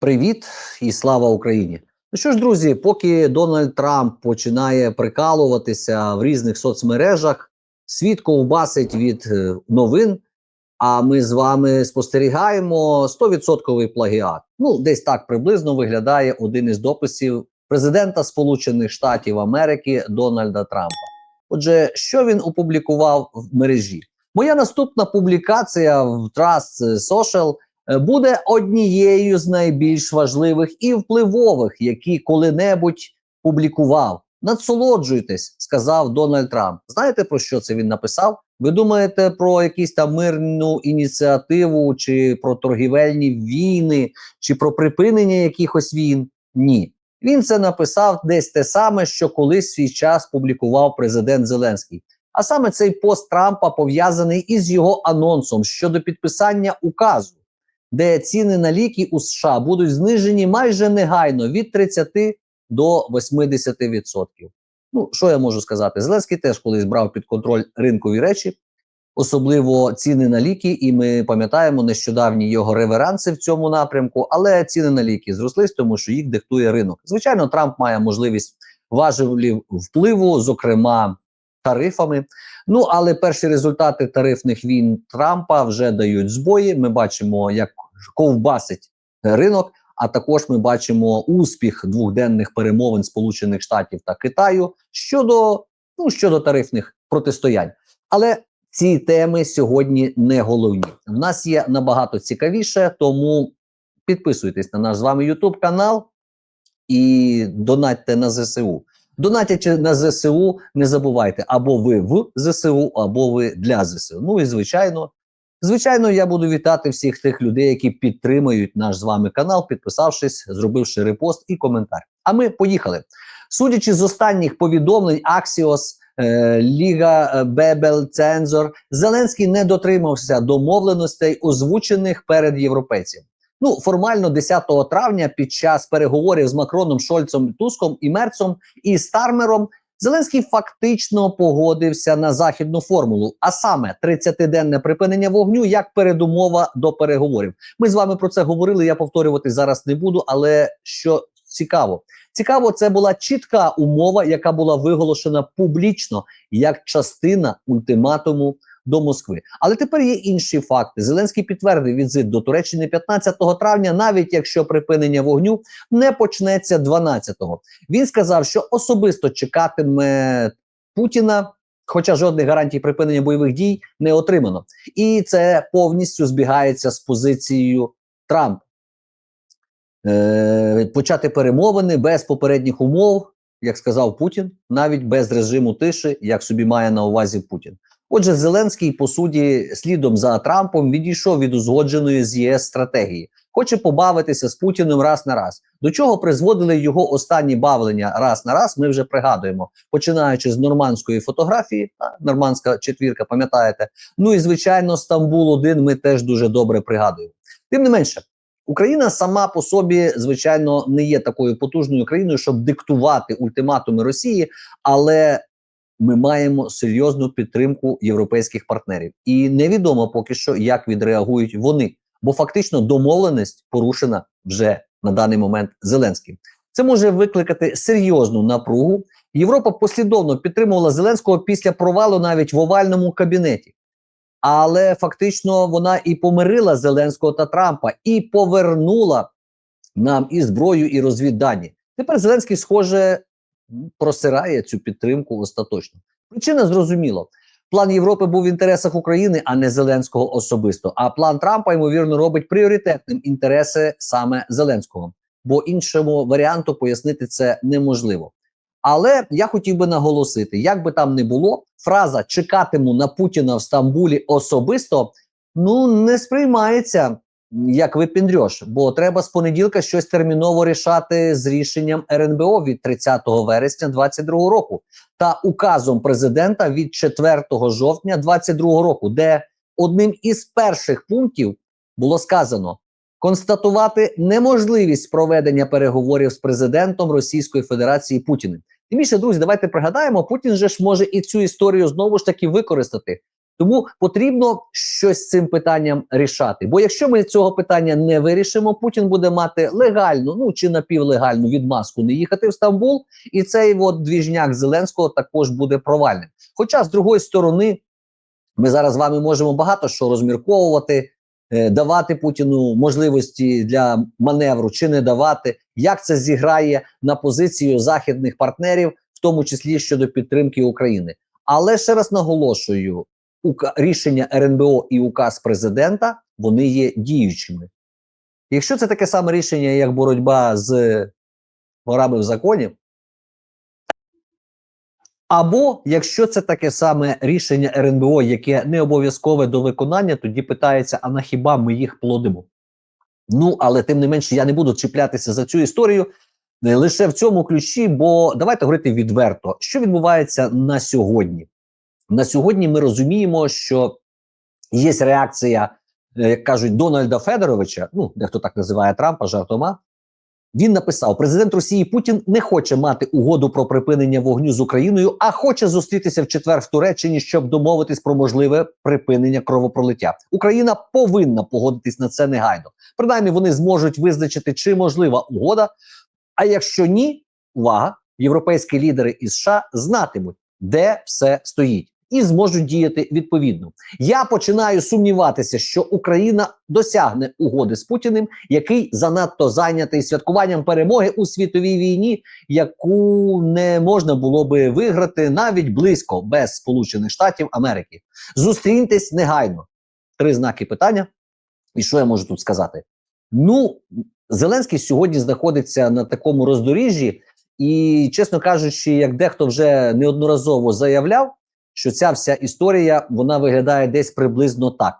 Привіт і слава Україні! Ну що ж, друзі, поки Дональд Трамп починає прикалуватися в різних соцмережах, світ ковбасить від е, новин. А ми з вами спостерігаємо 100% плагіат. Ну, десь так приблизно виглядає один із дописів президента Сполучених Штатів Америки Дональда Трампа. Отже, що він опублікував в мережі? Моя наступна публікація в Trust Social буде однією з найбільш важливих і впливових, які коли-небудь публікував. Насолоджуйтесь, сказав Дональд Трамп. Знаєте про що це він написав? Ви думаєте про якісь там мирну ініціативу, чи про торгівельні війни, чи про припинення якихось війн? Ні. Він це написав десь те саме, що колись свій час публікував президент Зеленський. А саме цей пост Трампа пов'язаний із його анонсом щодо підписання указу, де ціни на ліки у США будуть знижені майже негайно від 30 до 80%. Ну, що я можу сказати? Зеленський теж колись брав під контроль ринкові речі, особливо ціни на ліки, і ми пам'ятаємо нещодавні його реверанси в цьому напрямку. Але ціни на ліки зрослись, тому що їх диктує ринок. Звичайно, Трамп має можливість важелів впливу, зокрема тарифами. Ну але перші результати тарифних війн Трампа вже дають збої. Ми бачимо, як ковбасить ринок. А також ми бачимо успіх двохденних перемовин Сполучених Штатів та Китаю щодо ну щодо тарифних протистоянь. Але ці теми сьогодні не головні. В нас є набагато цікавіше, тому підписуйтесь на наш з вами YouTube канал і донатьте на ЗСУ. Донатячи на ЗСУ, не забувайте або ви в ЗСУ, або ви для ЗСУ. Ну і звичайно. Звичайно, я буду вітати всіх тих людей, які підтримують наш з вами канал, підписавшись, зробивши репост і коментар. А ми поїхали. Судячи з останніх повідомлень, Axios, е, Ліга Бебел, Цензор, Зеленський не дотримався домовленостей, озвучених перед європейцями. Ну, формально 10 травня, під час переговорів з Макроном, Шольцом, Туском і Мерцом і Стармером, Зеленський фактично погодився на західну формулу, а саме 30-денне припинення вогню як передумова до переговорів. Ми з вами про це говорили. Я повторювати зараз не буду. Але що цікаво, цікаво, це була чітка умова, яка була виголошена публічно як частина ультиматуму до Москви. Але тепер є інші факти. Зеленський підтвердив візит до Туреччини 15 травня, навіть якщо припинення вогню не почнеться 12-го. Він сказав, що особисто чекатиме Путіна. Хоча жодних гарантій припинення бойових дій не отримано, і це повністю збігається з позицією Трампа. Е, Почати перемовини без попередніх умов, як сказав Путін, навіть без режиму тиші, як собі має на увазі Путін. Отже, Зеленський, по суті, слідом за Трампом відійшов від узгодженої з ЄС стратегії, хоче побавитися з Путіним раз на раз. До чого призводили його останні бавлення раз на раз. Ми вже пригадуємо, починаючи з нормандської фотографії, нормандська четвірка, пам'ятаєте? Ну і звичайно, Стамбул 1 ми теж дуже добре пригадуємо. Тим не менше. Україна сама по собі, звичайно, не є такою потужною країною, щоб диктувати ультиматуми Росії, але ми маємо серйозну підтримку європейських партнерів, і невідомо поки що, як відреагують вони, бо фактично домовленість порушена вже на даний момент Зеленським. Це може викликати серйозну напругу. Європа послідовно підтримувала Зеленського після провалу навіть в овальному кабінеті. Але фактично вона і помирила Зеленського та Трампа і повернула нам і зброю, і розвіддані. Тепер Зеленський, схоже, просирає цю підтримку остаточно. Причина зрозуміла. План Європи був в інтересах України, а не Зеленського особисто. А план Трампа ймовірно робить пріоритетним інтереси саме Зеленського, бо іншому варіанту пояснити це неможливо. Але я хотів би наголосити, як би там не було, фраза чекатиму на Путіна в Стамбулі особисто ну не сприймається як випіндрьош, бо треба з понеділка щось терміново рішати з рішенням РНБО від 30 вересня 2022 року та указом президента від 4 жовтня 2022 року, де одним із перших пунктів було сказано констатувати неможливість проведення переговорів з президентом Російської Федерації Путіним. Тим більше, друзі, давайте пригадаємо, Путін же ж може і цю історію знову ж таки використати. Тому потрібно щось з цим питанням рішати. Бо якщо ми цього питання не вирішимо, Путін буде мати легальну, ну чи напівлегальну відмазку не їхати в Стамбул, і цей от двіжняк Зеленського також буде провальним. Хоча з другої сторони, ми зараз з вами можемо багато що розмірковувати, е, давати Путіну можливості для маневру чи не давати, як це зіграє на позицію західних партнерів, в тому числі щодо підтримки України. Але ще раз наголошую: рішення РНБО і указ президента вони є діючими. Якщо це таке саме рішення, як боротьба з ворами в законі, або якщо це таке саме рішення РНБО, яке не обов'язкове до виконання, тоді питається: а на хіба ми їх плодимо? Ну, але тим не менше, я не буду чіплятися за цю історію лише в цьому ключі, бо давайте говорити відверто, що відбувається на сьогодні. На сьогодні ми розуміємо, що є реакція, е, як кажуть, Дональда Федоровича, ну дехто так називає Трампа жартома. Він написав: президент Росії Путін не хоче мати угоду про припинення вогню з Україною, а хоче зустрітися в четвер в Туреччині, щоб домовитись про можливе припинення кровопролиття. Україна повинна погодитись на це негайно. Принаймні, вони зможуть визначити, чи можлива угода. А якщо ні, увага, європейські лідери із США знатимуть, де все стоїть, і зможуть діяти відповідно. Я починаю сумніватися, що Україна досягне угоди з Путіним, який занадто зайнятий святкуванням перемоги у світовій війні, яку не можна було би виграти навіть близько без Сполучених Штатів Америки. Зустріньтесь негайно. Три знаки питання. І що я можу тут сказати? Ну, Зеленський сьогодні знаходиться на такому роздоріжжі, і, чесно кажучи, як дехто вже неодноразово заявляв, що ця вся історія вона виглядає десь приблизно так.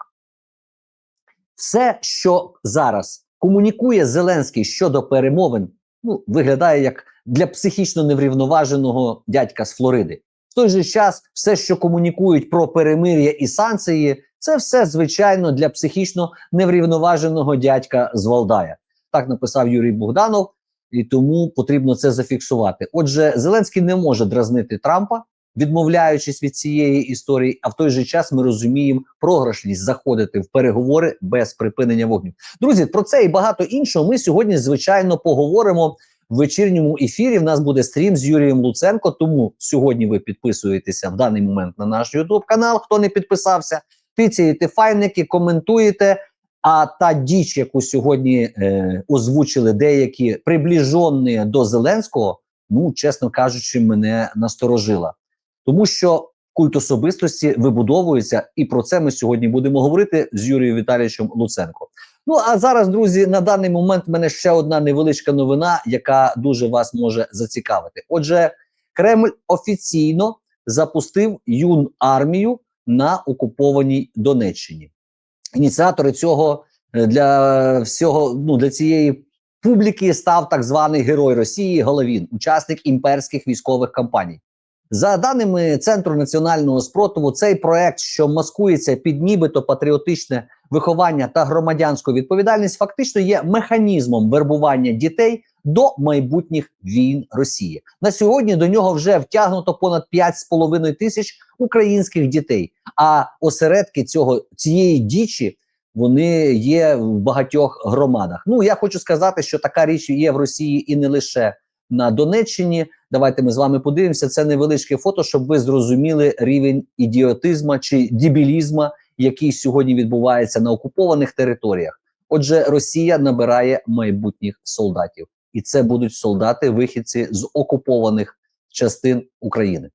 Все, що зараз комунікує Зеленський щодо перемовин, ну, виглядає як для психічно неврівноваженого дядька з Флориди. В той же час, все, що комунікують про перемир'я і санкції, це все звичайно для психічно неврівноваженого дядька з Валдая. Так написав Юрій Богданов, і тому потрібно це зафіксувати. Отже, Зеленський не може дразнити Трампа, відмовляючись від цієї історії, а в той же час ми розуміємо програшність заходити в переговори без припинення вогню. Друзі, про це і багато іншого ми сьогодні звичайно поговоримо в вечірньому ефірі. В нас буде стрім з Юрієм Луценко. Тому сьогодні ви підписуєтеся в даний момент на наш YouTube канал. Хто не підписався, тицяєте файники, коментуєте. А та діч, яку сьогодні е, озвучили деякі приближені до Зеленського, ну чесно кажучи, мене насторожила, тому що культ особистості вибудовується, і про це ми сьогодні будемо говорити з Юрієм Віталійовичем Луценко. Ну а зараз, друзі, на даний момент в мене ще одна невеличка новина, яка дуже вас може зацікавити. Отже, Кремль офіційно запустив юн армію на окупованій Донеччині. Ініціатори цього е, для всього ну для цієї публіки став так званий герой Росії Головін, учасник імперських військових кампаній. За даними Центру національного спротиву, цей проект, що маскується під нібито патріотичне виховання та громадянську відповідальність, фактично є механізмом вербування дітей до майбутніх війн Росії. На сьогодні до нього вже втягнуто понад 5,5 тисяч українських дітей. А осередки цього цієї дічі вони є в багатьох громадах. Ну я хочу сказати, що така річ є в Росії і не лише на Донеччині. Давайте ми з вами подивимося. Це невеличке фото, щоб ви зрозуміли рівень ідіотизма чи дібілізма, який сьогодні відбувається на окупованих територіях. Отже, Росія набирає майбутніх солдатів, і це будуть солдати, вихідці з окупованих частин України.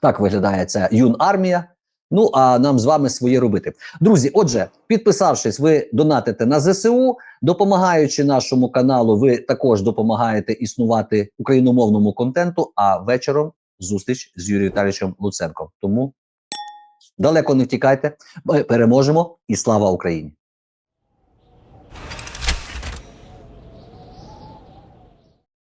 Так виглядає ця юнармія. Ну а нам з вами своє робити. Друзі, отже, підписавшись, ви донатите на ЗСУ, допомагаючи нашому каналу, ви також допомагаєте існувати україномовному контенту. А вечором зустріч з Юрієм Віталійовичем Луценком. Тому далеко не втікайте, ми переможемо і слава Україні!